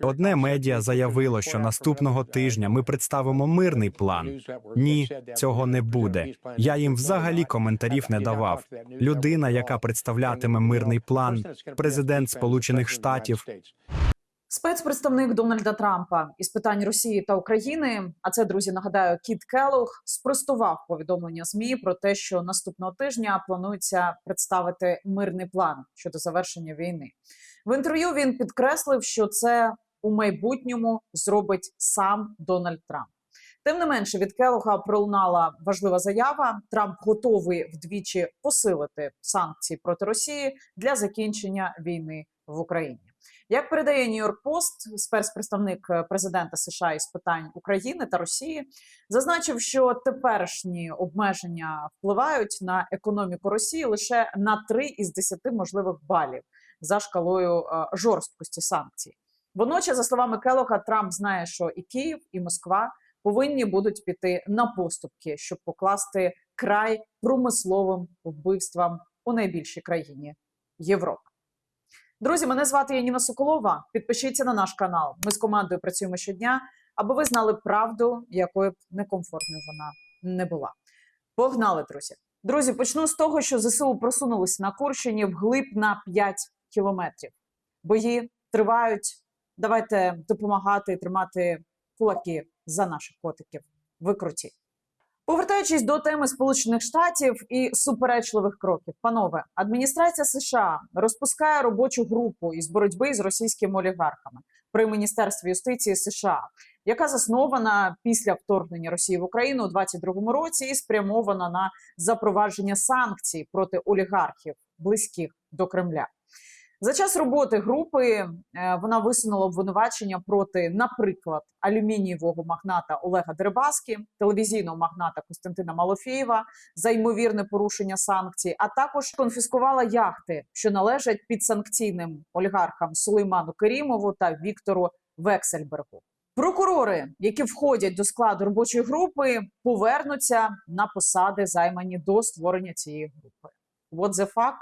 Одне медіа заявило, що наступного тижня ми представимо мирний план. Ні, цього не буде. Я їм взагалі коментарів не давав. Людина, яка представлятиме мирний план, президент Сполучених Штатів, Спецпредставник Дональда Трампа із питань Росії та України, а це друзі, нагадаю, Кіт Келлог, спростував повідомлення змі про те, що наступного тижня планується представити мирний план щодо завершення війни. В інтерв'ю він підкреслив, що це у майбутньому зробить сам Дональд Трамп. Тим не менше, від Келога пролунала важлива заява. Трамп готовий вдвічі посилити санкції проти Росії для закінчення війни в Україні. Як передає Нью-Йорк Пост, спецпредставник е, президента США із питань України та Росії зазначив, що теперішні обмеження впливають на економіку Росії лише на 3 із 10 можливих балів за шкалою е, жорсткості санкцій. Водночас, за словами Келога, Трамп знає, що і Київ, і Москва повинні будуть піти на поступки, щоб покласти край промисловим вбивствам у найбільшій країні Європи. Друзі, мене звати Яніна Соколова. Підпишіться на наш канал. Ми з командою працюємо щодня, аби ви знали правду, якою б некомфортною вона не була. Погнали, друзі. Друзі, почну з того, що ЗСУ просунулися на Курщині вглиб на 5 кілометрів. Бої тривають. Давайте допомагати тримати кулаки за наших котиків. Ви круті. Повертаючись до теми Сполучених Штатів і суперечливих кроків, панове, адміністрація США розпускає робочу групу із боротьби з російськими олігархами при міністерстві юстиції США, яка заснована після вторгнення Росії в Україну у 2022 році і спрямована на запровадження санкцій проти олігархів, близьких до Кремля. За час роботи групи е, вона висунула обвинувачення проти, наприклад, алюмінієвого магната Олега Дерибаски, телевізійного магната Костянтина Малофєєва за ймовірне порушення санкцій, а також конфіскувала яхти, що належать підсанкційним олігархам Сулейману Керімову та Віктору Вексельбергу. Прокурори, які входять до складу робочої групи, повернуться на посади, займані до створення цієї групи. What the fuck?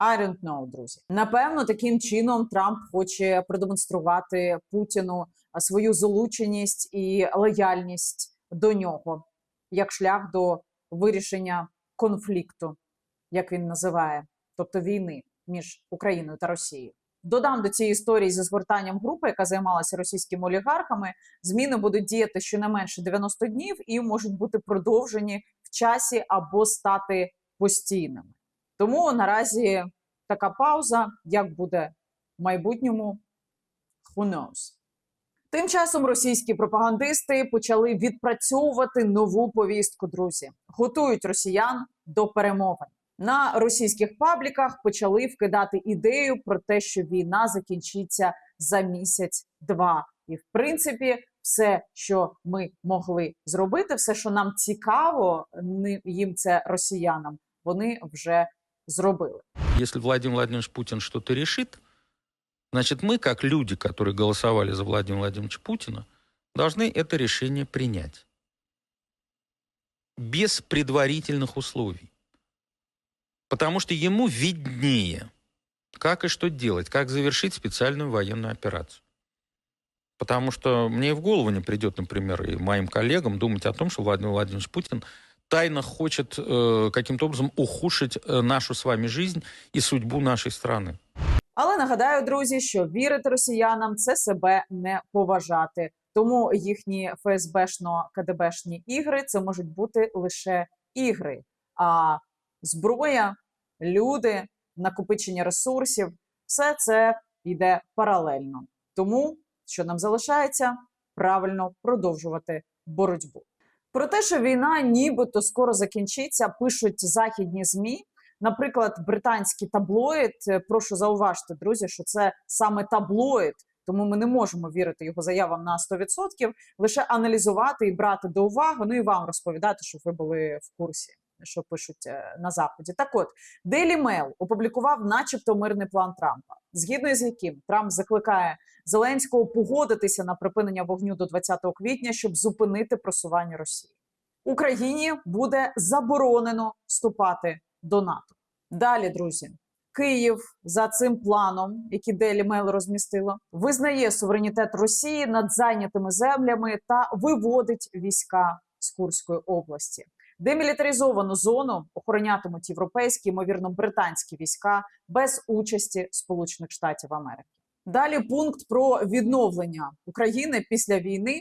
I don't know, друзі. Напевно, таким чином Трамп хоче продемонструвати Путіну свою залученість і лояльність до нього як шлях до вирішення конфлікту, як він називає, тобто війни між Україною та Росією. Додам до цієї історії зі згортанням групи, яка займалася російськими олігархами. Зміни будуть діяти щонайменше 90 днів і можуть бути продовжені в часі або стати постійними. Тому наразі така пауза, як буде в майбутньому, who knows. Тим часом російські пропагандисти почали відпрацьовувати нову повістку. Друзі готують росіян до перемовин. На російських пабліках почали вкидати ідею про те, що війна закінчиться за місяць-два. І в принципі, все, що ми могли зробити, все, що нам цікаво, їм це росіянам, вони вже зробили. Если Владимир Владимирович Путин что-то решит, значит, мы, как люди, которые голосовали за Владимира Владимировича Путина, должны это решение принять. Без предварительных условий. Потому что ему виднее, как и что делать, как завершить специальную военную операцию. Потому что мне и в голову не придет, например, и моим коллегам думать о том, что Владимир Владимирович Путин тайно хочет э, каким-то образом ухудшить э, нашу с вами жизнь и судьбу нашей страны. Але нагадаю, друзі, що вірити росіянам це себе не поважати. Тому їхні ФСБшно-КДБшні ігри це можуть бути лише ігри. А зброя, люди, накопичення ресурсів все це йде паралельно. Тому що нам залишається правильно продовжувати боротьбу. Про те, що війна нібито скоро закінчиться, пишуть західні змі. Наприклад, британський таблоїд. е, Прошу зауважити, друзі, що це саме таблоїд, тому ми не можемо вірити його заявам на 100%, лише аналізувати і брати до уваги. Ну і вам розповідати, щоб ви були в курсі, що пишуть е, на заході. Так от Daily Mail опублікував, начебто, мирний план Трампа, згідно з яким Трамп закликає Зеленського погодитися на припинення вогню до 20 квітня, щоб зупинити просування Росії. Україні буде заборонено вступати до НАТО. Далі, друзі, Київ за цим планом, який Daily Mail розмістило, визнає суверенітет Росії над зайнятими землями та виводить війська з Курської області. Демілітаризовану зону охоронятимуть європейські, ймовірно, британські війська без участі Сполучених Штатів Америки. Далі пункт про відновлення України після війни.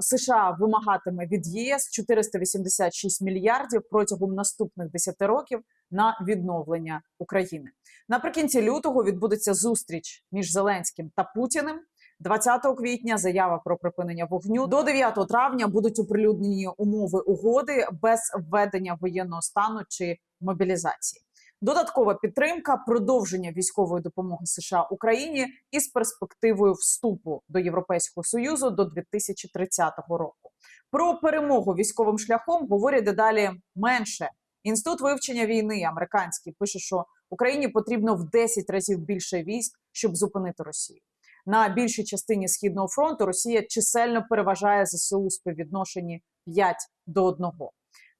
США вимагатиме від ЄС 486 мільярдів протягом наступних 10 років на відновлення України. Наприкінці лютого відбудеться зустріч між Зеленським та Путіним. 20 квітня заява про припинення вогню. До 9 травня будуть оприлюднені умови угоди без введення воєнного стану чи мобілізації. Додаткова підтримка, продовження військової допомоги США Україні із перспективою вступу до Європейського союзу до 2030 року. Про перемогу військовим шляхом говорять дедалі менше. Інститут вивчення війни американський пише, що Україні потрібно в 10 разів більше військ, щоб зупинити Росію. На більшій частині східного фронту Росія чисельно переважає ЗСУ у співвідношенні 5 до 1.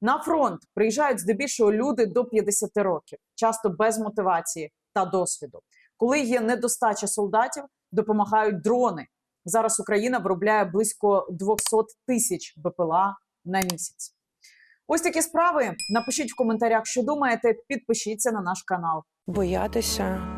На фронт приїжджають здебільшого люди до 50 років, часто без мотивації та досвіду. Коли є недостача солдатів, допомагають дрони. Зараз Україна виробляє близько 200 тисяч БПЛА на місяць. Ось такі справи. Напишіть в коментарях, що думаєте. Підпишіться на наш канал. Боятися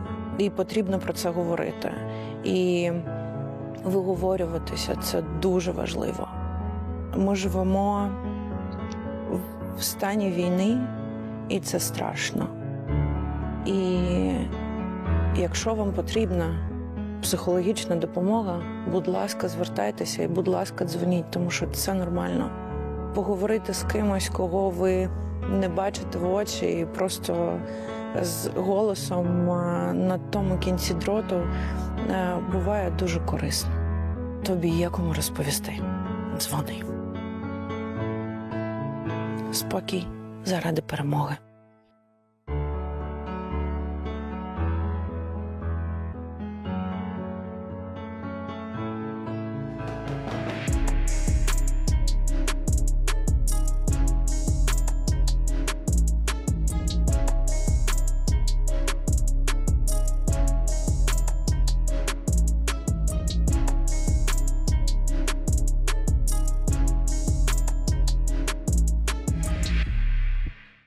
і потрібно про це говорити. І виговорюватися це дуже важливо. Ми живемо в стані війни, і це страшно. І якщо вам потрібна психологічна допомога, будь ласка, звертайтеся і, будь ласка, дзвоніть, тому що це нормально. Поговорити з кимось, кого ви не бачити в очі, і просто з голосом на тому кінці дроту буває дуже корисно. Тобі є кому розповісти. Дзвони. Спокій заради перемоги.